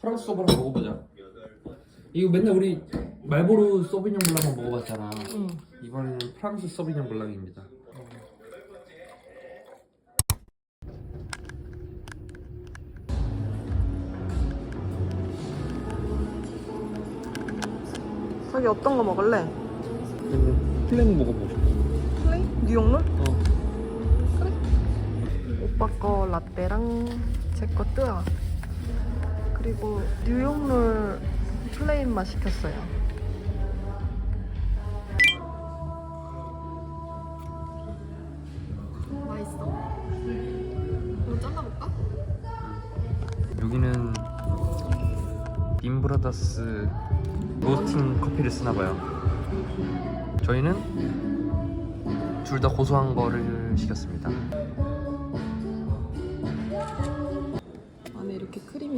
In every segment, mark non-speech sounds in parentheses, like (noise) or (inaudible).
프랑스 한번 먹어보자. 이거 맨날 우리 말보로 소비뇽 블랑만 먹어봤잖아. 응. 이번에는 프랑스 소비뇽 블랑입니다. 자기 어떤 거 먹을래? 플랭 먹어보고 싶어. 플레이? 뉴욕롤? 어. 오빠 거 라떼랑 제 거 뜨아. 그리고 뉴욕롤 플레인만 시켰어요. 맛있어? 이거 잘라볼까? 여기는 빈브라더스 로스팅 커피를 쓰나 봐요. 저희는 둘 다 고소한 거를 시켰습니다.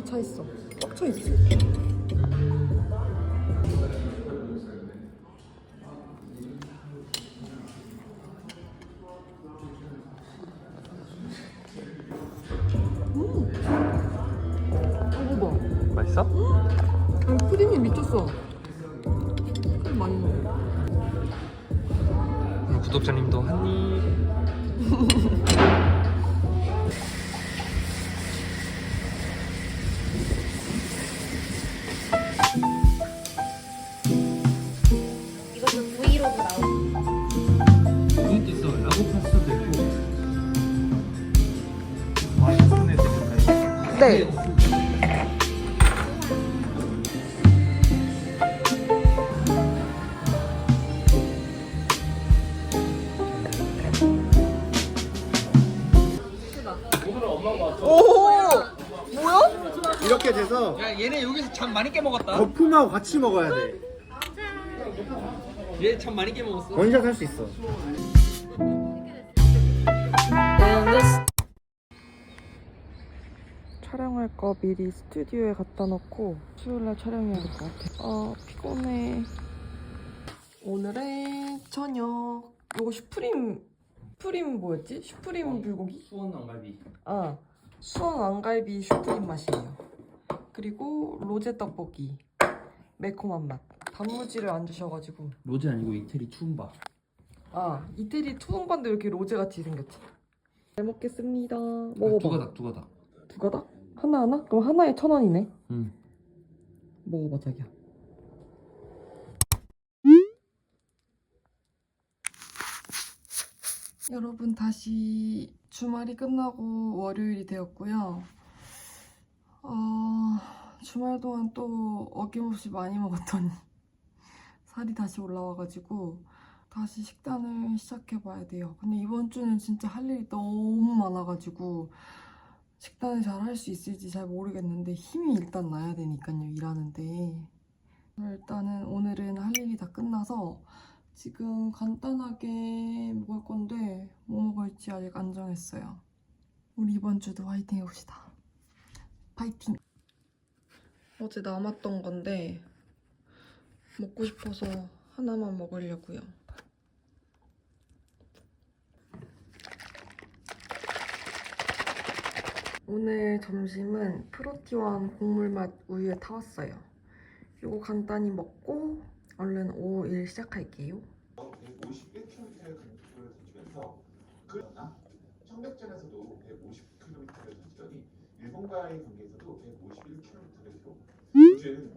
크림이 차 있어. 꽉 차 있어. 음. 이거 봐. 맛있어? 아, 크림이 미쳤어. 크림 많이 넣어. 그럼 구독자님도 한 입. (laughs) 네. 오! 뭐야? 이렇게 돼서 야 얘네 여기서 참 많이 깨먹었다. 거품하고 같이 먹어야 돼. 얘참 많이 깨먹었어. 원샷 할 수 있어. 거 미리 스튜디오에 갖다 놓고 수요일날 촬영해야 될것 같아. 아 피곤해. 오늘의 저녁. 이거 슈프림 슈프림 뭐였지? 슈프림 불고기? 수원 왕갈비. 아 수원 왕갈비 슈프림 맛이에요. 그리고 로제 떡볶이 매콤한 맛. 단무지를 안 주셔가지고 로제 아니고 이태리 투움바. 아 이태리 투움반도 이렇게 로제 같이 생겼지. 잘 먹겠습니다. 두 먹어봐. 가닥 두 가닥. 두 가닥? 하나 하나? 그럼 하나에 천 원이네. 응. 먹어봐 자기야. 여러분 다시 주말이 끝나고 월요일이 되었고요. 어, 주말 동안 또 어김없이 많이 먹었더니 (laughs) 살이 다시 올라와가지고 다시 식단을 시작해봐야 돼요. 근데 이번 주는 진짜 할 일이 너무 많아가지고 식단을 잘 할 수 있을지 잘 모르겠는데 힘이 일단 나야 되니까요 일하는데. 일단은 오늘은 할 일이 다 끝나서 지금 간단하게 먹을 건데 뭐 먹을지 아직 안 정했어요. 우리 이번 주도 화이팅 해봅시다. 파이팅! 어제 남았던 건데 먹고 싶어서 하나만 먹으려고요 오늘 점심은 프로티원 곡물맛 우유에 타왔어요. 이거 간단히 먹고 얼른 오후 일 시작할게요. 151km를 던지면서 그러나 청백전에서도 150km를 던지더니 일본과의 경기에서도 151km를 기록. 요즘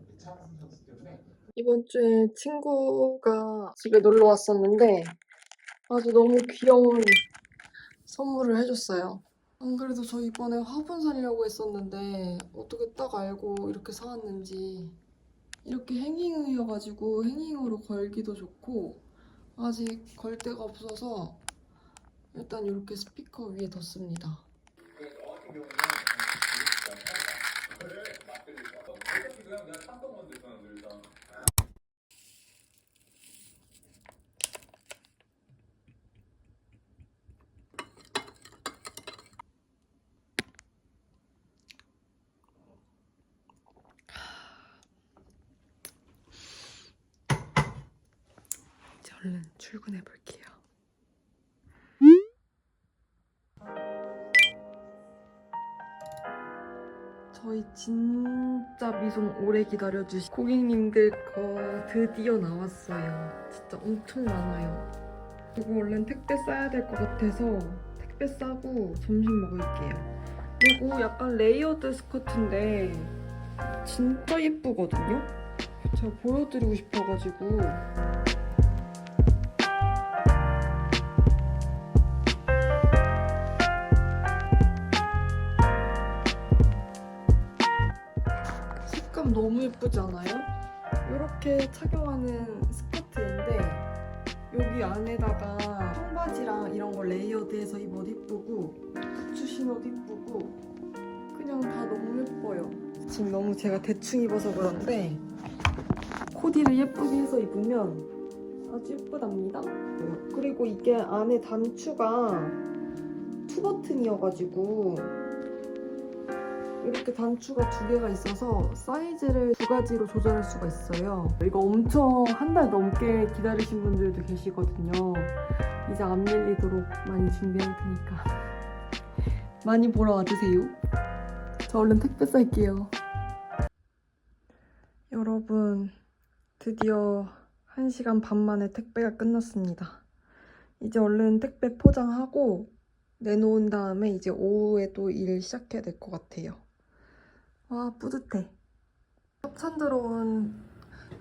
이번 주에 친구가 집에 놀러 왔었는데 아주 너무 귀여운 선물을 해줬어요. 안 그래도 저 이번에 화분 사려고 했었는데 어떻게 딱 알고 이렇게 사왔는지 이렇게 행잉이어가지고 행잉으로 걸기도 좋고 아직 걸 데가 없어서 일단 이렇게 스피커 위에 뒀습니다. 이제 얼른 출근해 볼게요. 저희 진짜 미송 오래 기다려주신 고객님들 거 드디어 나왔어요. 진짜 엄청 많아요. 이거 얼른 택배 싸야 될 것 같아서 택배 싸고 점심 먹을게요. 이거 약간 레이어드 스커트인데 진짜 예쁘거든요? 제가 보여드리고 싶어가지고 너무 예쁘지 않아요? 이렇게 착용하는 스커트인데 여기 안에다가 청바지랑 이런 거 레이어드해서 입어도 이쁘고 부츠 신어도 이쁘고 그냥 다 너무 예뻐요 지금 너무 제가 대충 입어서 그런데 코디를 예쁘게 해서 입으면 아주 예쁘답니다 그리고 이게 안에 단추가 투 버튼이어가지고 이렇게 단추가 두 개가 있어서 사이즈를 두 가지로 조절할 수가 있어요. 이거 엄청 한 달 넘게 기다리신 분들도 계시거든요. 이제 안 밀리도록 많이 준비할 테니까 많이 보러 와주세요. 저 얼른 택배 쌀게요. 여러분, 드디어 1시간 반 만에 택배가 끝났습니다. 이제 얼른 택배 포장하고 내놓은 다음에 이제 오후에 또 일 시작해야 될 것 같아요. 와 뿌듯해. 협찬 들어온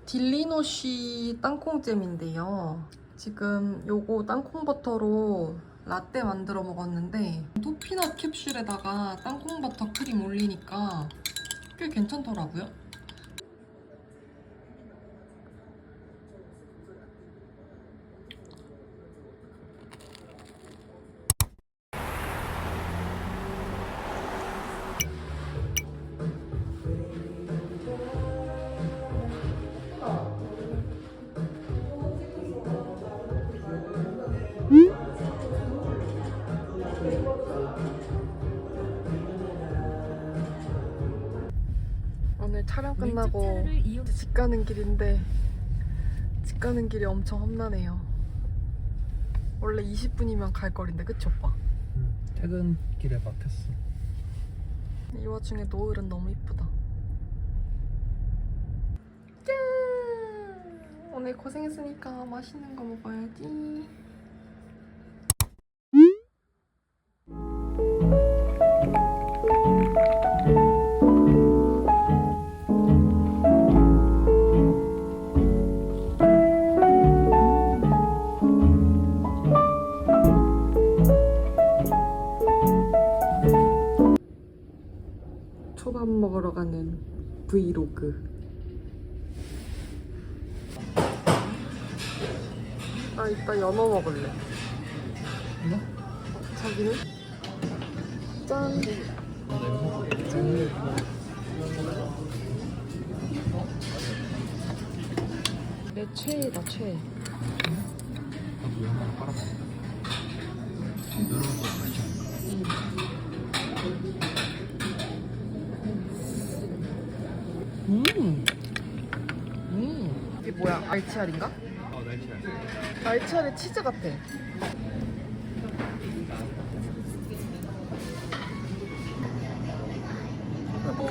딜리노쉬 땅콩잼인데요. 지금 요거 땅콩버터로 라떼 만들어 먹었는데 토피넛 캡슐에다가 땅콩버터 크림 올리니까 꽤 괜찮더라고요 이제 집 가는 길인데 집 가는 길이 엄청 험난해요 원래 20분이면 갈 거리인데 그치 오빠? 퇴근길에 막혔어. 이 와중에 노을은 너무 이쁘다. 짠! 오늘 고생했으니까 맛있는 거 먹어야지. 초밥 먹으러 가는 브이로그. 나 이따 연어 먹을래. 이거? 자기는? 짠. 내 최애다 최애. 나도 이거 하나 빨아봐. 이런 거 맛있어. 음. 음. 알치알인가? 어, 날치알. 알치알에 치즈 같아.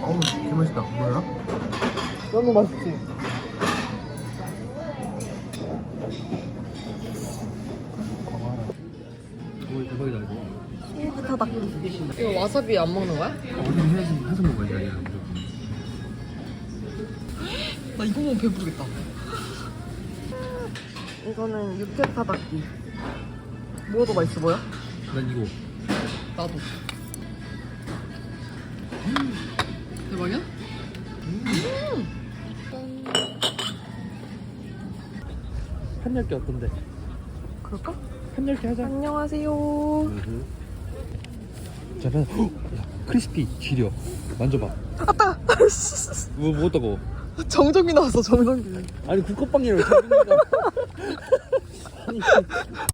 어우, 개 맛있다. 뭐야? 너무 맛있지? 오, 대박이다, 이거. 따닥. 이거 와사비 안 먹는 거야? 어디 해서, 해서 먹어야지, 아니야. 나 이거 먹으면 배부르겠다. 이거는 육회 타닥기. 뭐가 더 맛있어 보여? 난 이거. 나도. 대박이야? 한열개 어떤데? 그럴까? 한열개 하자. 안녕하세요. 잠깐. 헉! 야, 크리스피 지려. 만져봐. 아따! (laughs) 뭐, 뭐 어떠고? (laughs) 정적이 나왔어, 정적이. 아니 정민이가 아니 (laughs)